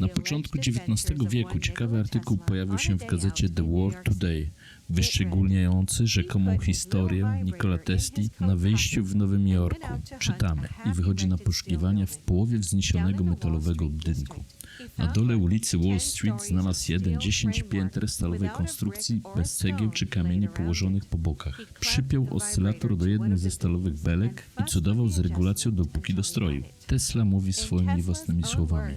Na początku XIX wieku ciekawy artykuł pojawił się w gazecie The World Today, wyszczególniający rzekomą historię Nikola Tesli na wyjściu w Nowym Jorku. Czytamy i wychodzi na poszukiwania w połowie wzniesionego metalowego budynku. Na dole ulicy Wall Street znalazł jeden 10 pięter stalowej konstrukcji bez cegieł czy kamieni położonych po bokach. Przypiął oscylator do jednej ze stalowych belek i cudował z regulacją dopóki dostroił. Tesla mówi swoimi własnymi słowami.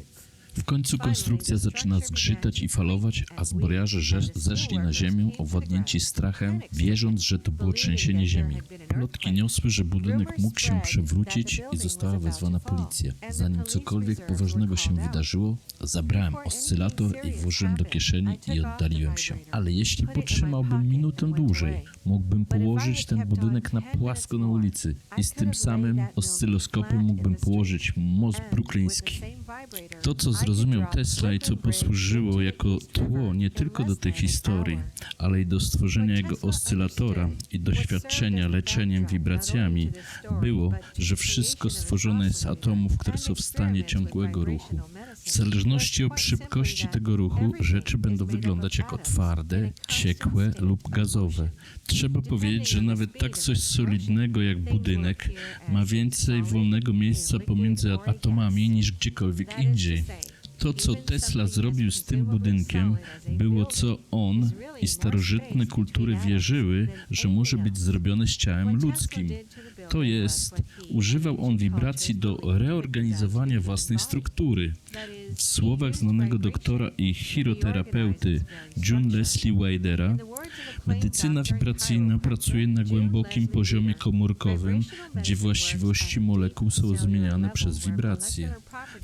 W końcu konstrukcja zaczyna zgrzytać i falować, a zboriarze zeszli na ziemię, owładnięci strachem, wierząc, że to było trzęsienie ziemi. Plotki niosły, że budynek mógł się przewrócić i została wezwana policja. Zanim cokolwiek poważnego się wydarzyło, zabrałem oscylator i włożyłem do kieszeni i oddaliłem się. Ale jeśli potrzymałbym minutę dłużej, mógłbym położyć ten budynek na płasko na ulicy i z tym samym oscyloskopem mógłbym położyć most brukliński. To, co zrozumiał Tesla i co posłużyło jako tło nie tylko do tej historii, ale i do stworzenia jego oscylatora i doświadczenia leczeniem wibracjami, było, że wszystko stworzone jest z atomów, które są w stanie ciągłego ruchu. W zależności od szybkości tego ruchu, rzeczy będą wyglądać jako twarde, ciekłe lub gazowe. Trzeba powiedzieć, że nawet tak coś solidnego jak budynek ma więcej wolnego miejsca pomiędzy atomami niż gdziekolwiek indziej. To, co Tesla zrobił z tym budynkiem, było co on i starożytne kultury wierzyły, że może być zrobione z ciałem ludzkim. To jest, używał on wibracji do reorganizowania własnej struktury. W słowach znanego doktora i chiroterapeuty June Leslie Wadera, medycyna wibracyjna pracuje na głębokim poziomie komórkowym, gdzie właściwości molekuł są zmieniane przez wibracje.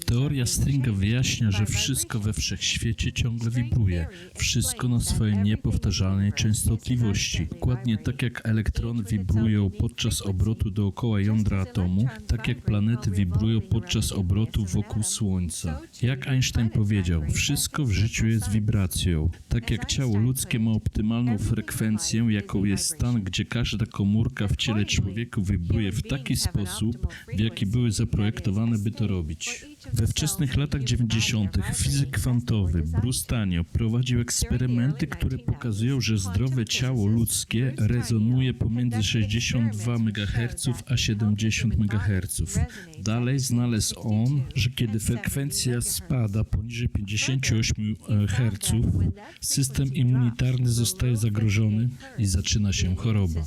Teoria Stringa wyjaśnia, że wszystko we wszechświecie ciągle wibruje, wszystko na swojej niepowtarzalnej częstotliwości. Dokładnie tak jak elektrony wibrują podczas obrotu dookoła jądra atomu, tak jak planety wibrują podczas obrotu wokół Słońca. Jak Einstein powiedział, wszystko w życiu jest wibracją. Tak jak ciało ludzkie ma optymalną frekwencję, jaką jest stan, gdzie każda komórka w ciele człowieku wibruje w taki sposób, w jaki były zaprojektowane, by to robić. We wczesnych latach 90. fizyk kwantowy Bruce Tanio prowadził eksperymenty, które pokazują, że zdrowe ciało ludzkie rezonuje pomiędzy 62 MHz a 70 MHz. Dalej znalazł on, że kiedy frekwencja spada poniżej 58 Hz, system immunitarny zostaje zagrożony i zaczyna się choroba.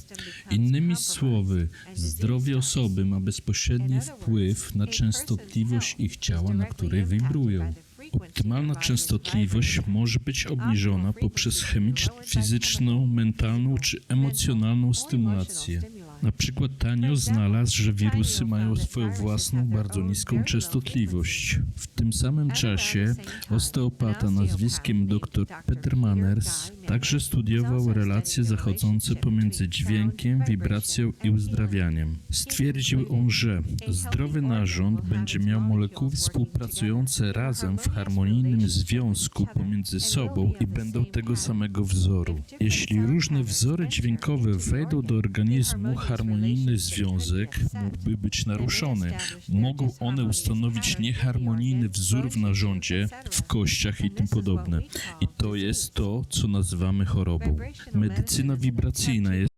Innymi słowy, zdrowie osoby ma bezpośredni wpływ na częstotliwość ich ciała, na której wibrują. Optymalna częstotliwość może być obniżona poprzez chemiczną, fizyczną, mentalną czy emocjonalną stymulację. Na przykład Tanio znalazł, że wirusy mają swoją własną, bardzo niską częstotliwość. W tym samym czasie osteopata nazwiskiem dr Peter Manners także studiował relacje zachodzące pomiędzy dźwiękiem, wibracją i uzdrawianiem. Stwierdził on, że zdrowy narząd będzie miał molekuły współpracujące razem w harmonijnym związku pomiędzy sobą i będą tego samego wzoru. Jeśli różne wzory dźwiękowe wejdą do organizmu, harmonijny związek mógłby być naruszony. Mogą one ustanowić nieharmonijny wzór w narządzie, w kościach i tym podobne. I to jest to, co nazywamy chorobą. Medycyna wibracyjna jest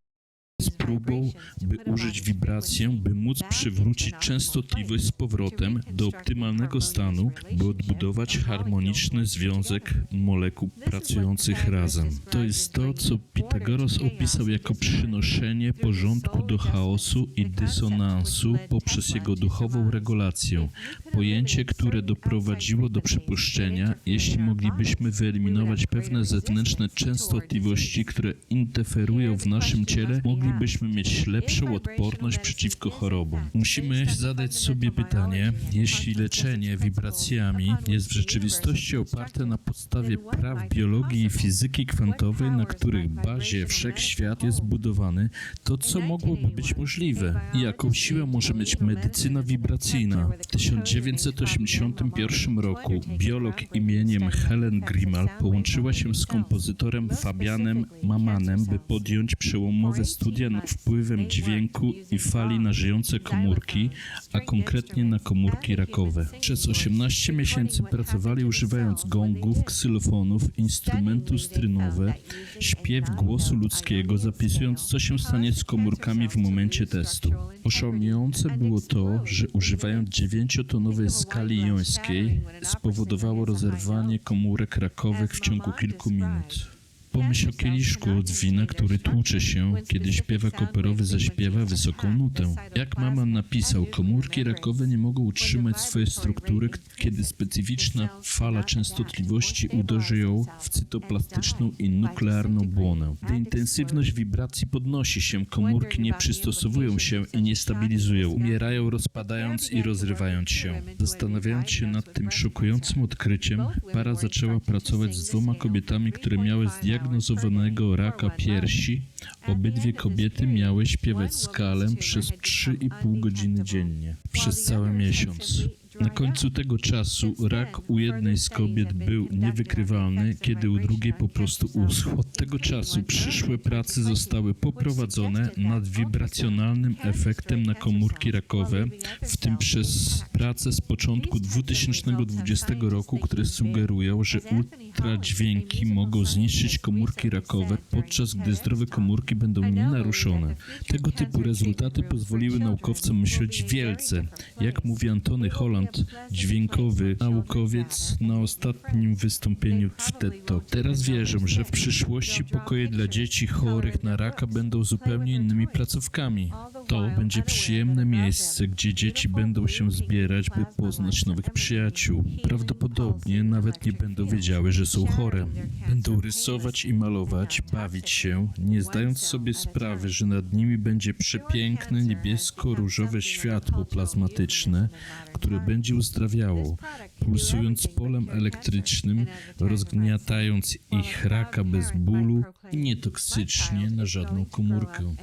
próbą, by użyć wibrację, by móc przywrócić częstotliwość z powrotem do optymalnego stanu, by odbudować harmoniczny związek molekuł pracujących razem. To jest to, co Pitagoras opisał jako przynoszenie porządku do chaosu i dysonansu poprzez jego duchową regulację. Pojęcie, które doprowadziło do przypuszczenia, jeśli moglibyśmy wyeliminować pewne zewnętrzne częstotliwości, które interferują w naszym ciele, moglibyśmy mieć lepszą odporność przeciwko chorobom. Musimy zadać sobie pytanie, jeśli leczenie wibracjami jest w rzeczywistości oparte na podstawie praw biologii i fizyki kwantowej, na których bazie wszechświat jest budowany, to co mogłoby być możliwe? I jaką siłę może mieć medycyna wibracyjna? W 1981 roku biolog imieniem Helen Grimal połączyła się z kompozytorem Fabianem Mamanem, by podjąć przełomowe studia wpływem dźwięku i fali na żyjące komórki, a konkretnie na komórki rakowe. Przez 18 miesięcy pracowali używając gongów, ksylofonów, instrumentu strynowe, śpiew głosu ludzkiego, zapisując co się stanie z komórkami w momencie testu. Oszałamiające było to, że używając 9-tonowej skali jońskiej spowodowało rozerwanie komórek rakowych w ciągu kilku minut. Pomyśl o kieliszku od wina, który tłucze się, kiedy śpiewak operowy zaśpiewa wysoką nutę. Jak Maman napisał, komórki rakowe nie mogą utrzymać swojej struktury, kiedy specyficzna fala częstotliwości uderzy ją w cytoplastyczną i nuklearną błonę. Gdy intensywność wibracji podnosi się, komórki nie przystosowują się i nie stabilizują. Umierają rozpadając i rozrywając się. Zastanawiając się nad tym szokującym odkryciem, para zaczęła pracować z dwoma kobietami, które miały zdiagnozowanego raka piersi. Obydwie kobiety miały śpiewać skalę przez 3,5 godziny dziennie, przez cały miesiąc. Na końcu tego czasu rak u jednej z kobiet był niewykrywalny, kiedy u drugiej po prostu uschł. Od tego czasu przyszłe prace zostały poprowadzone nad wibracjonalnym efektem na komórki rakowe, w tym przez prace z początku 2020 roku, które sugerują, że ultradźwięki mogą zniszczyć komórki rakowe, podczas gdy zdrowe komórki będą nienaruszone. Tego typu rezultaty pozwoliły naukowcom myśleć wielce. Jak mówi Antony Holland, dźwiękowy naukowiec na ostatnim wystąpieniu w TED Talk. Teraz wierzę, że w przyszłości pokoje dla dzieci chorych na raka będą zupełnie innymi placówkami. To będzie przyjemne miejsce, gdzie dzieci będą się zbierać, by poznać nowych przyjaciół. Prawdopodobnie nawet nie będą wiedziały, że są chore. Będą rysować i malować, bawić się, nie zdając sobie sprawy, że nad nimi będzie przepiękne niebiesko-różowe światło plazmatyczne, które będzie uzdrawiało, pulsując polem elektrycznym, rozgniatając ich raka bez bólu i nietoksycznie na żadną komórkę.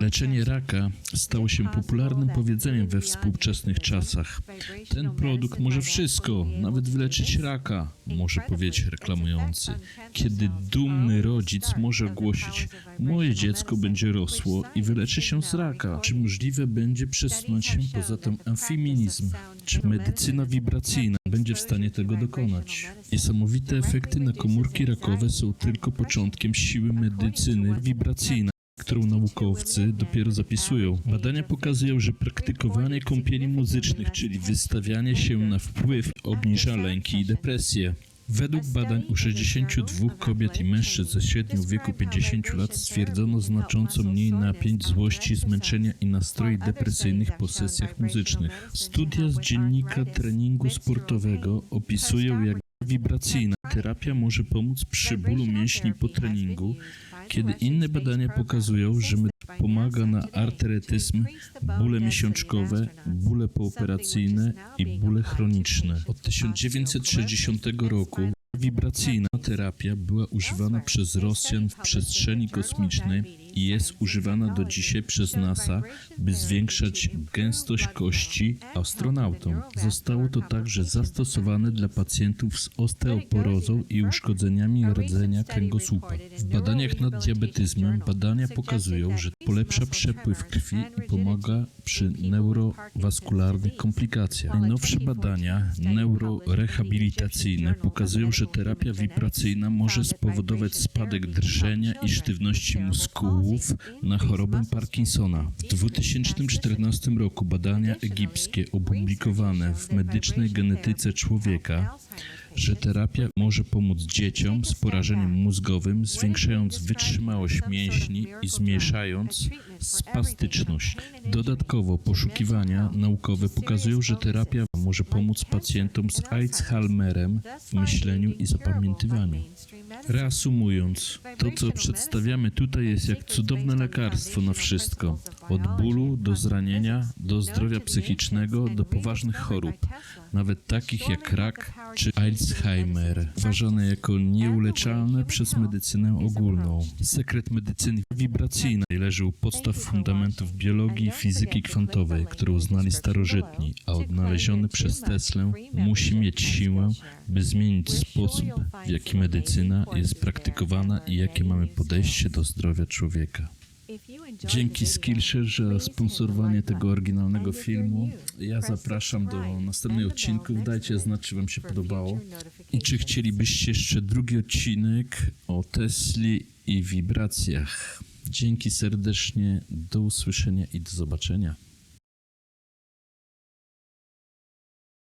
Leczenie raka stało się popularnym powiedzeniem we współczesnych czasach. Ten produkt może wszystko, nawet wyleczyć raka, może powiedzieć reklamujący. Kiedy dumny rodzic może ogłosić, moje dziecko będzie rosło i wyleczy się z raka. Czy możliwe będzie przesunąć się poza ten amfeminizm? Czy medycyna wibracyjna będzie w stanie tego dokonać? Niesamowite efekty na komórki rakowe są tylko początkiem siły medycyny wibracyjnej którą naukowcy dopiero zapisują. Badania pokazują, że praktykowanie kąpieli muzycznych, czyli wystawianie się na wpływ, obniża lęki i depresję. Według badań u 62 kobiet i mężczyzn ze średnią wieku 50 lat stwierdzono znacząco mniej napięć, złości, zmęczenia i nastroi depresyjnych po sesjach muzycznych. Studia z dziennika treningu sportowego opisują, jak wibracyjna terapia może pomóc przy bólu mięśni po treningu, kiedy inne badania pokazują, że pomaga na arterytyzm, bóle miesiączkowe, bóle pooperacyjne i bóle chroniczne. Od 1960 roku wibracyjna terapia była używana przez Rosjan w przestrzeni kosmicznej i jest używana do dzisiaj przez NASA, by zwiększać gęstość kości astronautom. Zostało to także zastosowane dla pacjentów z osteoporozą i uszkodzeniami rdzenia kręgosłupa. W badaniach nad diabetyzmem badania pokazują, że polepsza przepływ krwi i pomaga przy neurowaskularnych komplikacjach. Najnowsze badania neurorehabilitacyjne pokazują, że terapia wibracyjna może spowodować spadek drżenia i sztywności na chorobę Parkinsona. W 2014 roku badania egipskie opublikowane w medycznej genetyce człowieka że terapia może pomóc dzieciom z porażeniem mózgowym, zwiększając wytrzymałość mięśni i zmniejszając spastyczność. Dodatkowo poszukiwania naukowe pokazują, że terapia może pomóc pacjentom z Alzheimerem w myśleniu i zapamiętywaniu. Reasumując, to co przedstawiamy tutaj jest jak cudowne lekarstwo na wszystko. Od bólu do zranienia, do zdrowia psychicznego, do poważnych chorób, nawet takich jak rak czy Alzheimer, uważane jako nieuleczalne przez medycynę ogólną. Sekret medycyny wibracyjnej leży u podstaw fundamentów biologii i fizyki kwantowej, które uznali starożytni, a odnaleziony przez Teslę musi mieć siłę, by zmienić sposób, w jaki medycyna jest praktykowana i jakie mamy podejście do zdrowia człowieka. Dzięki Skillshare za sponsorowanie tego oryginalnego filmu. Ja zapraszam do następnych odcinków. Dajcie znać, czy Wam się podobało. I czy chcielibyście jeszcze drugi odcinek o Tesli i wibracjach. Dzięki serdecznie, do usłyszenia i do zobaczenia.